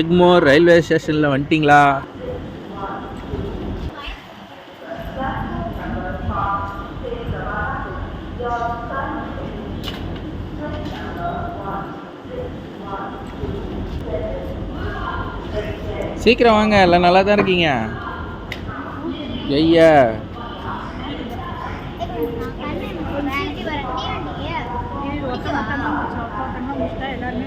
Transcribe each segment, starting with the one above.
Egmore railway ஸ்டேஷனில் வந்துட்டிங்களா? சீக்கிரம் வாங்க எல்லாம் நல்லா தான் இருக்கீங்க. ஐயா எல்லாருமே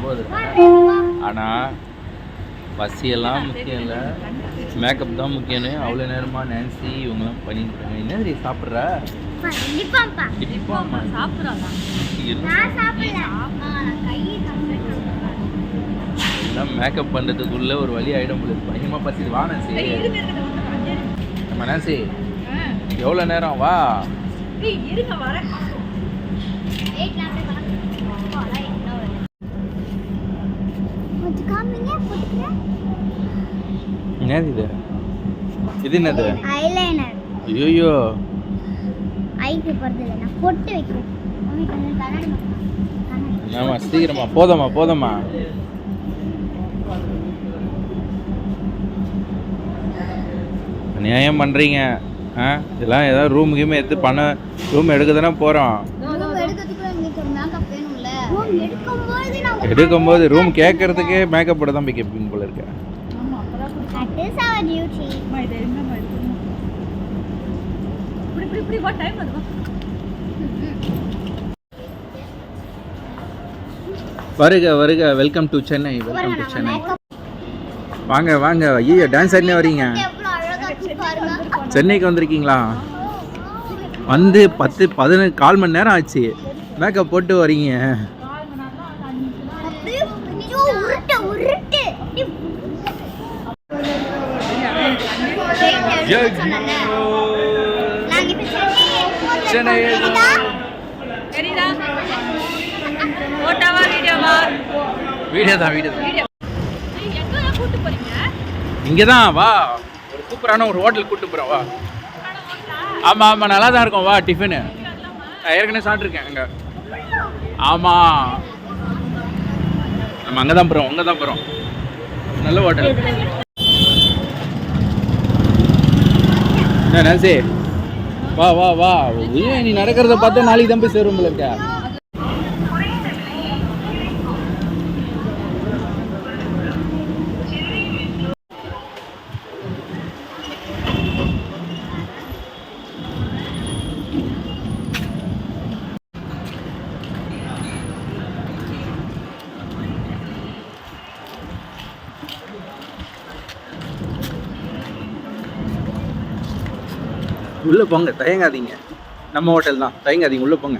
ஒம்பது ஆனால் பசியெல்லாம் முக்கியம் இல்லை. மேக்கப் தான் முக்கியம்னு அவ்வளோ நேரமாக நான்சி இவங்கெல்லாம் பண்ணிட்டு இருக்காங்க என்ன சாப்பிட்ற கண்டிப்பாப்பா நான் சாப்பிடல. நான் கை எல்லாம் மேக்கப் பண்ணுறதுக்குள்ள ஒரு வழி ஆகிடும் போல. பயங்கரமா பசிது வா நான்சி நம்ம நான்சி எவ்வளோ நேரம்? வா. என்னது இது? இது என்னது? ஐலைனர் ஐயோ ஐக்கு இல்லை நான் பொட்டு வைக்கிறேன். ஆமா சீக்கிரமா போதுமா போதுமா நியாயம் பண்ணுறீங்க ஆ? இதெல்லாம் ஏதாவது ரூம் கீம் எடுத்து பண்ண ரூம் எடுக்க தானே போகிறோம் ரூம் எடுக்கிறதுக்குள்ள உங்களுக்கு ஒரு மேக்கப் வேணும்ல. ரூம் எடுக்கும்போது நான் எடுக்கும்போது ரூம் கேட்கறதுக்கே மேக்கப் போட தான் போய் கேட்பீங்க போல இருக்க. That is our duty. வருக வருக welcome to Chennai welcome to Chennai வாங்க வாங்க ஐயோ டான்ஸ் ஆடினே வரீங்க. சென்னைக்கு வந்திருக்கீங்களா? வந்து பத்து பதினஞ்சு கால் மணி நேரம் ஆச்சு. மேக்கப் போட்டு வரீங்க. சென்னை சென்னை தெரியுதா? போட்டாவா வீடியோவா வீடியோ தான் வீடியோ இங்கே தான் வா. ஒரு சூப்பரான ஒரு ஹோட்டலுக்கு கூப்பிட்டு போகிறோம் வா. ஆமாம் ஆமாம் நல்லா தான் இருக்கும் வா டிஃபனு நான் ஏற்கனவே சாப்பிட்ருக்கேன் அங்கே. ஆமாம் நம்ம அங்கே தான் போகிறோம் அங்கே தான் போகிறோம் நல்ல ஹோட்டல். என்ன நான்சி வா வா வா. நீ நடக்கிறத பார்த்தா நாளைக்கு தான் போய் சேரும் போல உள்ளே போங்க தயங்காதீங்க. நம்ம ஹோட்டல் தான். தயங்காதீங்க உள்ளே போங்க.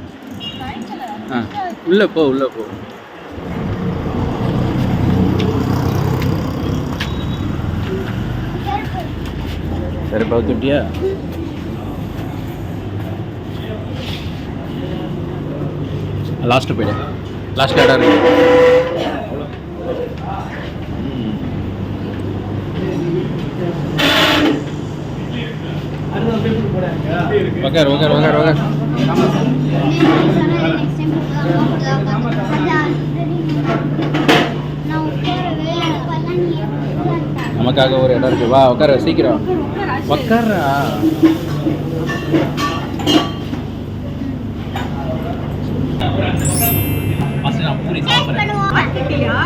ஆ உள்ளே போ உள்ளே போ. சரி பார்த்துட்டியா லாஸ்ட்டு போயிடு. லாஸ்ட் இடம் உக்கார் உக்கார் உக்கார் உக்கார். நமக்காக ஒரு இடம் இருக்கு. வா உட்கார சீக்கிரம். உட்கார்றா பூரி சாப்பிட்றேன்.